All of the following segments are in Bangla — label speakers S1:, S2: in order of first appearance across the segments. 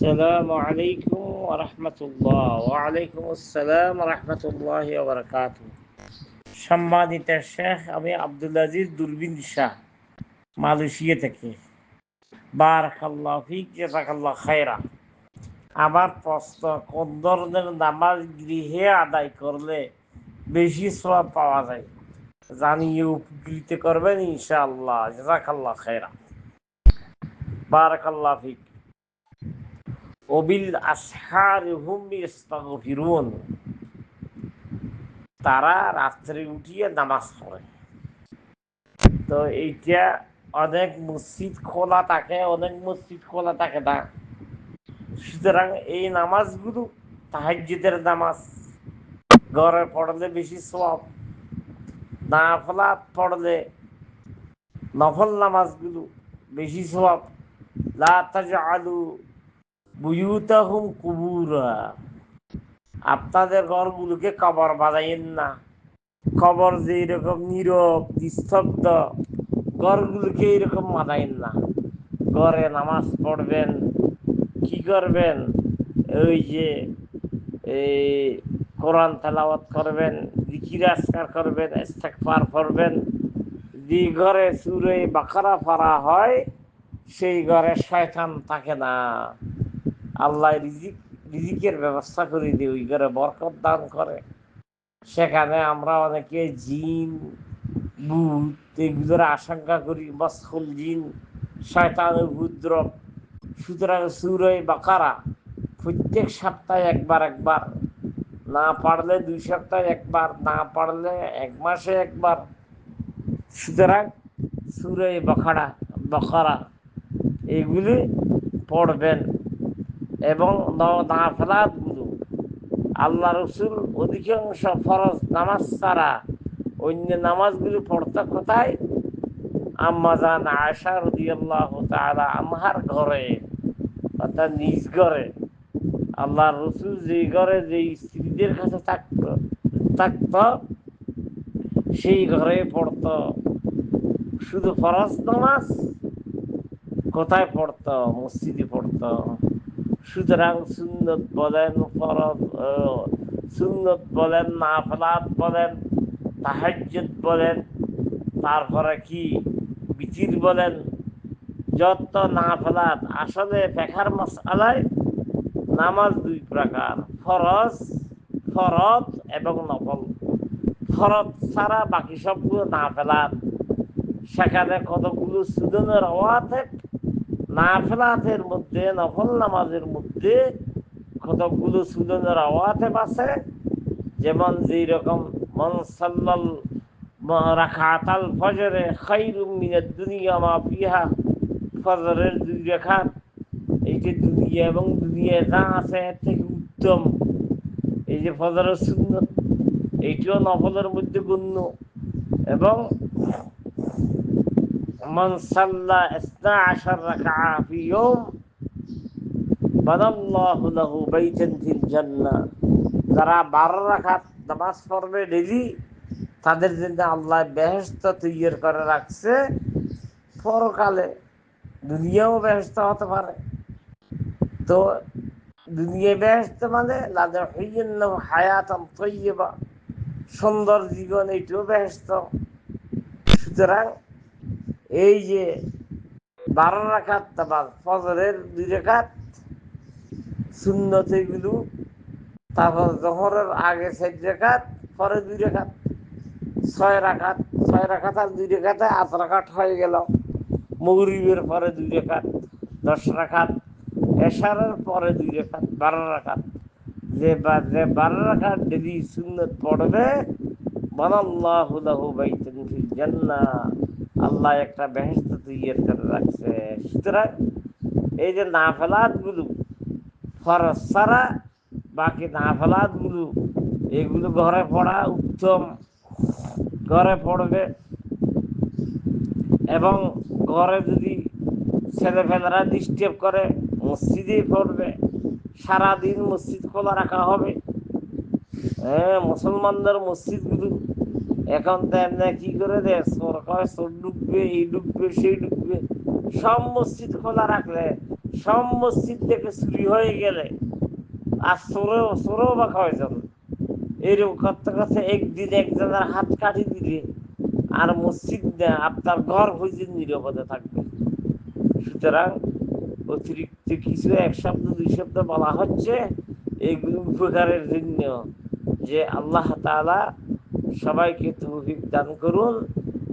S1: السلام عليكم ورحمة الله وعليكم السلام ورحمة الله وبركاته সম্মানিত শেখ আমি আব্দুল আজিজ দুরবিন শাহ মালয়েশিয়া থেকে বারাকাল্লাহ ফিক জাজাকাল্লাহ খায়রা আমার প্রশ্ন কোন ধরনের নামাজ গৃহে আদায় করলে বেশি সওয়াব পাওয়া যায় জানিয়ে উপকৃত করবেন ইনশাআল্লাহ জাজাকাল্লাহ খায়রা বারাকাল্লাহ ফিক হুম তারা রাত্রে উঠিয়ে নামাজ পড়ে। তো এইটা অনেক মসজিদ খোলা থাকে, অনেক মসজিদ খোলা থাকে না। সুতরাং এই নামাজগুলো তাহাজ্জুদের নামাজ। ঘরে পড়লে বেশি সব নাফলা পড়লে নফল নামাজগুলো বেশি সব লা তাজআলু বুয়ুতাহুম কুবুরা। আপনাদের ঘরগুলোকে কবর বাজাইন না। কবর যে এরকম নীরব, নিস্তব্ধ, ঘরগুলোকে এরকম বাজাইন না। ঘরে নামাজ পড়বেন, কি করবেন? ওই যে কোরআন তেলাওয়াত করবেন, জিকির আসকার করবেন, ইস্তেগফার করবেন যে ঘরে সুরে বাকারা ফারা হয়, সেই ঘরে শয়তান থাকে না। আল্লাহ রিজিক, রিজিকের ব্যবস্থা করে দিয়ে, ওই করে বরকত দান করে। সেখানে আমরা অনেকে জিন, ভূত এগুলোর আশঙ্কা করি মস্কুল জিন শয়তান উপদ্রব সুতরাং সুরই বাকারা প্রত্যেক সপ্তাহে একবার একবার। না পারলে দুই সপ্তাহে একবার, না পারলে এক মাসে একবার। সুতরাং সুরই বাখারা বাকারা, এগুলি পড়বেন। এবং নাফলাতগুলো আল্লাহ রসুল অধিকাংশ ফরজ নামাজ ছাড়া অন্য নামাজগুলো পড়তে কোথায়? আম্মাজান আয়সা রদিয়াল্লাহ তাআলা আমার ঘরে, অর্থাৎ নিজ ঘরে। আল্লাহ রসুল যে ঘরে যে স্ত্রীদের কাছে থাকত থাকত, সেই ঘরে পড়ত। শুধু ফরজ নামাজ কোথায় পড়ত? মসজিদে পড়ত। সুতরাং সুন্নত বলেন, ফরজ সুন্নত বলেন, নাফলাত বলেন, তাহাজ্জুদ বলেন, তারপরে কি? বিচির বলেন। যত নাফলাত, আসলে ফেখার মশালায় নামাজ দুই প্রকার, ফরজ ফরজ এবং নফল। ফরজ ছাড়া বাকি সবগুলো নাফলাত। সেখানে কতগুলো সুদনের অবাধে নাফলাতের মধ্যে নফল নামাজের মধ্যে কতকগুলো সুদনের আওয়াতে আছে যেমন যেই রকম মন সাল্লাল রাখাতাল ফজরে খাইরুম মিনাদ দুনিয়া মা ফিহা ফজরের দুই রেখাত এই যে দুনিয়া এবং দুনিয়া যা আছে, এর থেকে উত্তম। এই যে ফজরের সুন্নত, এইটিও নফলের মধ্যে গণ্য। এবং من صلى اثنا عشر ركعة في يوم بنى الله له بيتا في الجنة যারা বারো রাখাত নামাজ পড়বে ডেলি তাদের জন্য আল্লাহ বেহেস্ত তৈরি করে রাখছে পরকালে দুনিয়াও বেহেস্ত হতে পারে তো দুনিয়া বেহেস্ত মানে লাদের হইয়ান্ন হায়াতাম তৈবা সুন্দর জীবন এইটাও বেহেস্ত সুতরাং এই যে বারো রাখাত তারপর ফজরের দুই রেখাত শূন্যত এগুলো তারপর জহরের আগে চার রেখাত পরে দুই রেখাত ছয় রাখাত ছয় রাখাত আর দুই রেখাতে আট রাখাত হয়ে গেল। মগরিবের পরে দুই রেখাত দশ রাখাত এশারের পরে দুই রেখাত বারো রাখাত যে যে বারো রাখাত ডেলি সুন্নত পড়বে, বানাল্লাহু লাহু বাইতান ফিল আল্লাহ একটা বেহেস্ত তৈরি করে রাখছে। সুতরাং এই যে নাফেলাতগুলো ফরজ ছাড়া বাকি নাফেলাতগুলো এগুলো ঘরে পড়া উত্তম। ঘরে পড়বে এবং ঘরে যদি ছেলেপেলেরা ডিস্টার্ব করে মসজিদেই পড়বে, সারাদিন মসজিদ খোলা রাখা হবে। হ্যাঁ মুসলমানদের মসজিদগুলো এখন তো এমনি কি করে দে, সরকার চোর ঢুকবে এই ঢুকবে সেই ঢুকবে সব মসজিদ খোলা রাখলে, সব মসজিদ থেকে চুরি হয়ে গেলে, আর চোরেও চোরেও বা কয়জন এরকম করতে করতে একদিন একজনের হাত কাটি দিলে, আর মসজিদ না আপনার ঘর হইতে নিরাপদে থাকবে। সুতরাং অতিরিক্ত কিছু এক শব্দ, দুই শব্দ বলা হচ্ছে, এগুলো উপকারের জন্য যে আল্লাহ তাআলা সবাইকে তৌফিক দান করুন।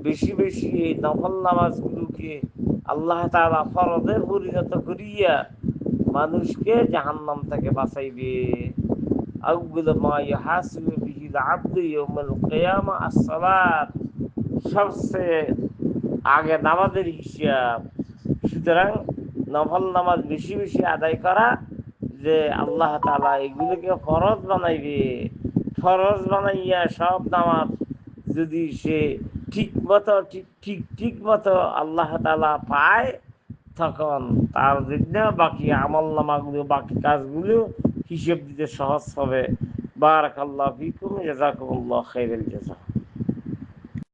S1: বেশি বেশি এই নফল নামাজগুলোকে আল্লাহ তাআলা ফরজে পরিণত করিয়া মানুষকে জাহান্নাম থেকে বাঁচাইবে। আউগুলো মা ইহাসিবু বিহিল আব্দু ইয়াউমাল কিয়ামা as-সালাত সবচেয়ে আগে নামাজের হিসাব। সুতরাং নফল নামাজ বেশি বেশি আদায় করা যে আল্লাহ তাআলা এগুলোকে ফরজ বানাইবে। ফরজ বানাইয়া সব নামাজ যদি সে ঠিক মতো, ঠিক ঠিক ঠিক মতো আল্লাহ তালা পায়, তখন তার জন্য বাকি আমল নামাগুলো বাকি কাজগুলো হিসেব দিতে সহজ হবে। বারাকাল্লাহ ফিকুম জাজাকুমুল্লাহ খাইরুল জাযা